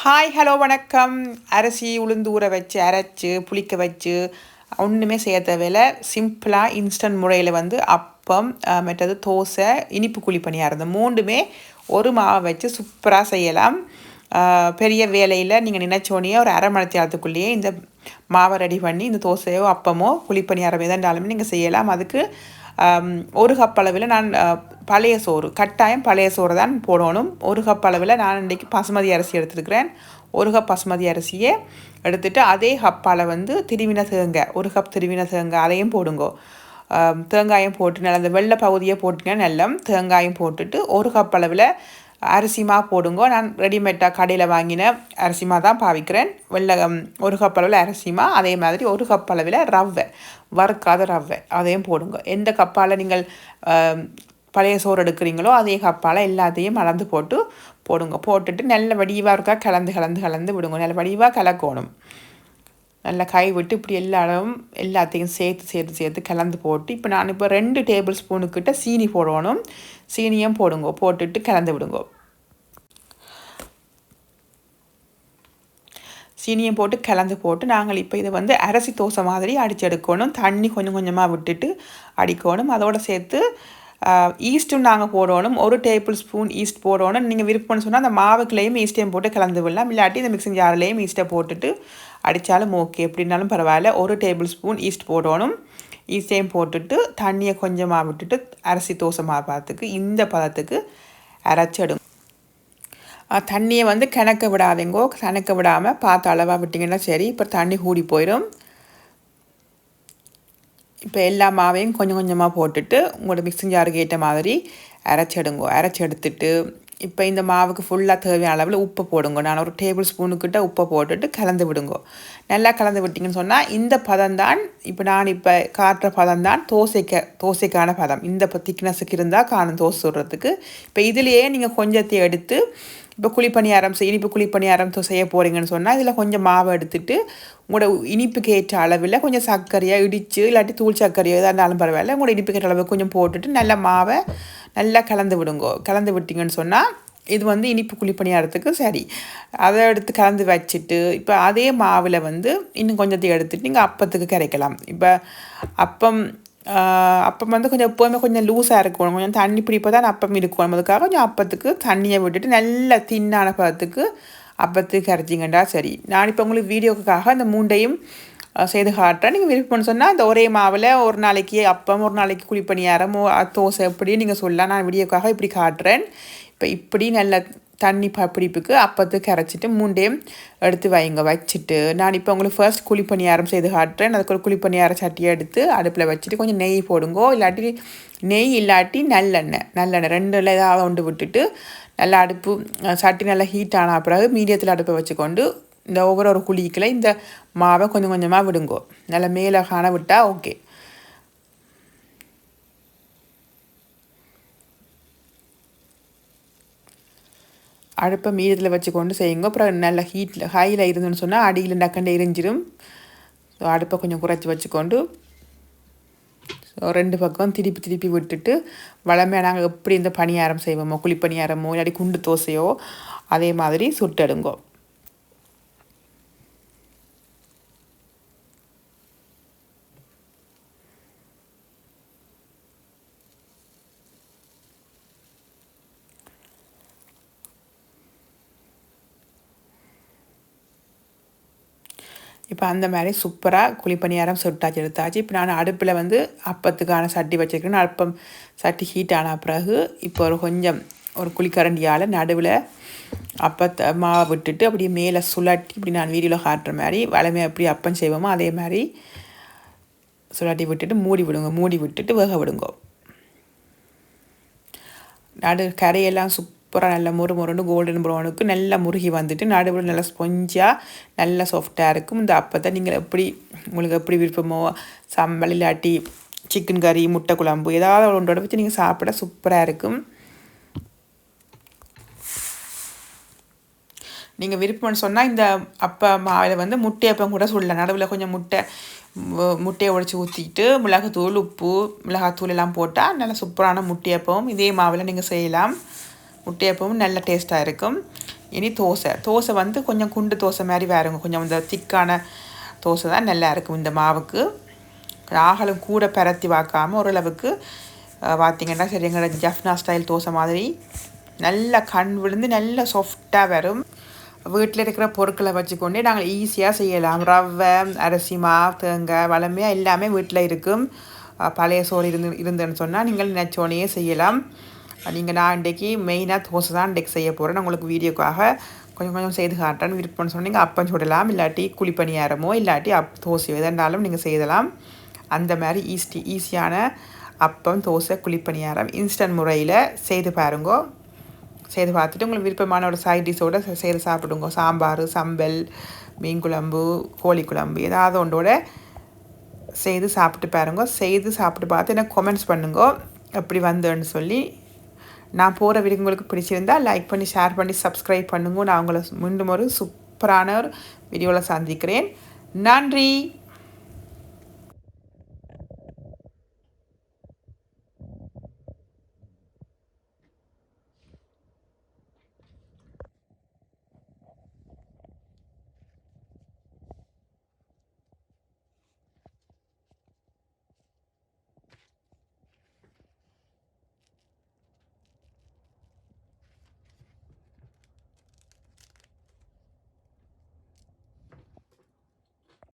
Hi hello வணக்கம். அரிசி உளுந்து ஊற வச்சு அரைச்சி புளிக்க வச்சு ஒன்றுமே செய்ய தேவையில்ல. சிம்பிளாக இன்ஸ்டன்ட் முறையில் வந்து அப்பம் மற்றது தோசை இனிப்பு குழி பணியாரம். மூன்றுமே ஒரு மாவை வச்சு சூப்பராக செய்யலாம். பெரிய வேலையில் நீங்கள் நினைச்சோனையே ஒரு அரை மணி நேரத்துக்குள்ளேயே இந்த மாவை ரெடி பண்ணி இந்த தோசையோ அப்பமோ குழிப்பணியாரம் எதாண்டாலுமே நீங்கள் செய்யலாம். அதுக்கு ஒரு கப் அளவில் நான் பழைய சோறு. கட்டாயம் பழைய சோறு தான் போடணும். ஒரு கப் அளவில் நான் இன்றைக்கி பாசுமதி அரிசி எடுத்துருக்கிறேன். ஒரு கப் பாசுமதி அரிசியை எடுத்துட்டு அதே கப்பால் வந்து திருவின தேங்காய் ஒரு கப் திருவின தேங்காய் அதையும் போடுங்கோ. தேங்காயும் போட்டு நல்லா அந்த வெள்ளை பகுதியை போட்டிங்கன்னா நல்லம் தேங்காயும் போட்டுட்டு ஒரு கப் அளவில் அரிசிமா போடுங்கோ. நான் ரெடிமேட்டாக கடையில் வாங்கின அரிசிமா தான் பாவிக்கிறேன். வெள்ளை ஒரு கப் அளவில் அரிசிமா அதே மாதிரி ஒரு கப் அளவில் ரவை வறுக்காத ரவை அதையும் போடுங்க. எந்த கப்பால் நீங்கள் பழைய சோறு எடுக்கிறீங்களோ அதே கப்பால் எல்லாத்தையும் அளந்து போட்டு போடுங்க. போட்டுட்டு நல்ல வடிவாக இருக்கா கலந்து கலந்து கலந்து விடுங்க. நல்ல வடிவாக கலக்கணும். நல்லா கை விட்டு இப்படி எல்லா அளவும் எல்லாத்தையும் சேர்த்து சேர்த்து சேர்த்து கலந்து போட்டு இப்போ நான் இப்போ ரெண்டு டேபிள் ஸ்பூனுக்கிட்ட சீனி போடணும். சீனியும் போடுங்க. போட்டுட்டு கலந்து விடுங்க. சீனியும் போட்டு கலந்து போட்டு நாங்கள் இப்போ இதை வந்து அரிசி தோசை மாதிரி அடித்து எடுக்கணும். தண்ணி கொஞ்சம் கொஞ்சமாக விட்டுட்டு அடிக்கணும். அதோடு சேர்த்து ஈஸ்ட்டும் நாங்கள் போடணும். ஒரு டேபிள் ஸ்பூன் ஈஸ்ட் போடணும். நீங்கள் விருப்பம்னு சொன்னால் அந்த மாவுக்குள்ளேயும் ஈஸ்ட்டையும் போட்டு கலந்து விடலாம். இல்லாட்டி இந்த மிக்சிங் ஜார்லேயும் ஈஸ்ட்டை போட்டுட்டு அடித்தாலும் ஓகே எப்படின்னாலும் பரவாயில்ல. ஒரு டேபிள் ஸ்பூன் ஈஸ்ட் போடணும் ஈஸ்டையும் போட்டுட்டு தண்ணியை கொஞ்சமாக விட்டுட்டு அரிசி தோசை மாவு இந்த பதத்துக்கு அரைச்சிடும். தண்ணியை வந்து கிணக்க விடாதீங்கோ. கிணக்க விடாமல் பார்த்து அளவாக விட்டிங்கன்னா சரி. இப்போ தண்ணி கூடி போயிடும். இப்போ எல்லா மாவையும் கொஞ்சம் கொஞ்சமாக போட்டுட்டு உங்களோட மிக்சிங் ஜாருக்கு ஏற்ற மாதிரி அரைச்செடுங்கோ. அரைச்செடுத்துட்டு இப்போ இந்த மாவுக்கு ஃபுல்லாக தேவையான அளவில் உப்பு போடுங்க. நான் ஒரு டேபிள் ஸ்பூனுக்கிட்ட உப்பை போட்டுட்டு கலந்து விடுங்கோ. நல்லா கலந்து விட்டிங்கன்னு சொன்னால் இந்த பதம் தான் இப்போ நான் இப்போ காட்டுற பதம் தான் தோசைக்க தோசைக்கான பதம். இந்த திக்னஸுக்கு இருந்தால் காணும் தோசை சுடுறதுக்கு. இப்போ இதுலேயே நீங்கள் கொஞ்சத்தை எடுத்து இப்போ குழிப்பணியாரம் செய் இனிப்பு குழிப்பணியாரம் செய்ய போகிறீங்கன்னு சொன்னால் இதில் கொஞ்சம் மாவை எடுத்துட்டு உங்களோட இனிப்புக்கு ஏற்ற அளவில் கொஞ்சம் சர்க்கரையாக இடித்து இல்லாட்டி தூள் சர்க்கரையோ எதாக இருந்தாலும் பரவாயில்ல உங்களோட இனிப்புக்கு ஏற்ற அளவு கொஞ்சம் போட்டுட்டு நல்லா மாவை நல்லா கலந்து விடுங்கோ. கலந்து விட்டிங்கன்னு சொன்னால் இது வந்து இனிப்பு குழிப்பணியாரத்துக்கு சரி. அதை எடுத்து கலந்து வச்சுட்டு இப்போ அதே மாவில் வந்து இன்னும் கொஞ்சத்தை எடுத்துட்டு நீங்கள் அப்பத்துக்கு கரைக்கலாம். இப்போ அப்பம் அப்பம் வந்து கொஞ்சம் எப்போவுமே கொஞ்சம் லூஸாக இருக்கணும். கொஞ்சம் தண்ணி பிடிப்போ தான் அப்பம் இருக்கணும் அதுக்காக கொஞ்சம் அப்பத்துக்கு தண்ணியை விட்டுட்டு நல்ல தின்னான பதத்துக்கு அப்பத்துக்கு கரைச்சிங்கண்டா சரி. நான் இப்போ உங்களுக்கு வீடியோக்காக அந்த மூண்டையும் செய்து காட்டுறேன். நீங்கள் விருப்பம்னு சொன்னால் இந்த ஒரே மாவில் ஒரு நாளைக்கு அப்பம் ஒரு நாளைக்கு குழிப்பணியாரம் ஓ- தோசை எப்படி நீங்கள் சொல்லலாம். நான் வீடியோக்காக இப்படி காட்டுறேன். இப்போ இப்படி நல்ல தண்ணி ப பிடிப்புக்கு அப்பத்துக்கு கரைச்சிட்டு மூண்டையும் எடுத்து வைங்க. வச்சுட்டு நான் இப்போ உங்களுக்கு ஃபர்ஸ்ட் குழிப்பணியாரம் செய்து காட்டுறேன். அதுக்கு ஒரு குழிப்பணியார சட்டியை எடுத்து அடுப்பில் வச்சுட்டு கொஞ்சம் நெய் போடுங்கோ. இல்லாட்டி நெய் இல்லாட்டி நல்லெண்ணெய் நல்லெண்ணெய். ரெண்டில் ஏதாவது ஒன்று விட்டுட்டு நல்லா அடுப்பு சட்டி நல்லா ஹீட் ஆன பிறகு மீடியத்தில் அடுப்பை வச்சுக்கொண்டு இந்த ஒவ்வொரு ஒரு குழிக்கில் இந்த மாவை கொஞ்சம் கொஞ்சமாக விடுங்கோ. நல்லா மேலே காண விட்டால் ஓகே அடுப்பை மீதத்தில் வச்சு கொண்டு செய்யுங்க. அப்புறம் நல்ல ஹீட்டில் ஹையில் இருந்துன்னு சொன்னால் அடியில் டக்கண்டு எரிஞ்சிடும் ஸோ அடுப்பை கொஞ்சம் குறைச்சி வச்சுக்கொண்டு ஸோ ரெண்டு பக்கம் திருப்பி திருப்பி விட்டுட்டு வளமையாக நாங்கள் எப்படி இந்த பணியாரம் செய்வோமோ குழிப்பணியாரமோ இல்லாட்டி குண்டு தோசையோ அதே மாதிரி சுட்டெடுங்கோ. இப்போ அந்த மாதிரி சூப்பராக குழிப்பணியாரம் சுட்டாச்சு எடுத்தாச்சு. இப்போ நான் அடுப்பில் வந்து அப்பத்துக்கான சட்டி வச்சுருக்கேன். அப்பம் சட்டி ஹீட் ஆன பிறகு இப்போ ஒரு கொஞ்சம் ஒரு குழிக்கரண்டியால் நடுவில் அப்பத்தை மாவை விட்டுட்டு அப்படியே மேலே சுழட்டி இப்படி நான் வீடியோவில் காட்டுற மாதிரி வளமே எப்படி அப்பம் செய்வோமோ அதே மாதிரி சுழட்டி விட்டுட்டு மூடி விடுங்க. மூடி விட்டுட்டு வேக விடுங்க. நடு கரையெல்லாம் சுப் சூப்பராக நல்லா முறு முருன்னு கோல்டன் ப்ரௌனுக்கு நல்லா முருகி வந்துட்டு நடுவில் நல்லா ஸ்பொஞ்சாக நல்லா சாஃப்டாக இருக்கும். இந்த அப்பத்தை நீங்கள் எப்படி உங்களுக்கு எப்படி விருப்பமோ சம்பல் இல்லாட்டி சிக்கன் கறி முட்டை குழம்பு ஏதாவது ஒன்றோட வச்சு நீங்கள் சாப்பிட சூப்பராக இருக்கும். நீங்கள் விருப்பம்னு சொன்னால் இந்த அப்பா மாவில் வந்து முட்டை அப்பம் கூட சொல்லலாம். நடுவில் கொஞ்சம் முட்டை முட்டையை உடைச்சி ஊற்றிட்டு மிளகாத்தூள் உப்பு மிளகாத்தூள் எல்லாம் போட்டால் நல்லா சூப்பரான முட்டையப்பம் இதே மாவில் நீங்கள் செய்யலாம். முட்டையப்பமும் நல்ல டேஸ்ட்டாக இருக்கும். இனி தோசை. தோசை வந்து கொஞ்சம் குண்டு தோசை மாதிரி வேறுங்க கொஞ்சம் இந்த திக்கான தோசை தான் நல்லா இருக்கும் இந்த மாவுக்கு. ஆகலும் கூட பரத்தி வாக்காமல் ஓரளவுக்கு பார்த்திங்கன்னா சரி எங்களோட ஜஃப்னா ஸ்டைல் தோசை மாதிரி நல்லா கண் விழுந்து நல்லா சாஃப்டாக வரும். வீட்டில் இருக்கிற பொருட்களை வச்சுக்கொண்டே நாங்கள் ஈஸியாக செய்யலாம். ரவை அரிசி மாவு தேங்காய் வளமையாக எல்லாமே வீட்டில் இருக்கும். பழைய சோறு இருந்து இருந்துன்னு சொன்னால் நீங்கள் நினச்சோனையே செய்யலாம். நீங்கள் நான் இன்றைக்கி மெயினாக தோசை தான் இன்றைக்கு செய்ய போகிறேன் உங்களுக்கு வீடியோக்காக கொஞ்சம் கொஞ்சம் செய்து காட்டுறேன். விருப்பம்னு சொன்னீங்க அப்பம் சுடலாம் இல்லாட்டி குழிப்பணியாரமோ இல்லாட்டி அப் தோசை எதனாலும் நீங்கள் செய்யலாம் அந்த மாதிரி ஈஸ்டி ஈஸியான அப்பம் தோசை குழிப்பணியாரம் இன்ஸ்டன்ட் முறையில் செய்து பாருங்கோ. செய்து பார்த்துட்டு உங்களுக்கு விருப்பமான ஒரு சைட் டிஷ்ஷோடு செய்து சாப்பிடுங்க. சாம்பார் சம்பல் மீன் குழம்பு கோழி குழம்பு ஏதாவது ஒன்றோட செய்து சாப்பிட்டு பாருங்க. செய்து சாப்பிட்டு பார்த்து எனக்கு கொமெண்ட்ஸ் பண்ணுங்க. எப்படி வந்தேன்னு சொல்லி நான் போகிற வீடியோ உங்களுக்கு பிடிச்சிருந்தா லைக் பண்ணி ஷேர் பண்ணி சப்ஸ்கிரைப் பண்ணுங்க. நான் உங்களை மீண்டும் ஒரு சூப்பரான ஒரு வீடியோவில் சந்திக்கிறேன். நன்றி.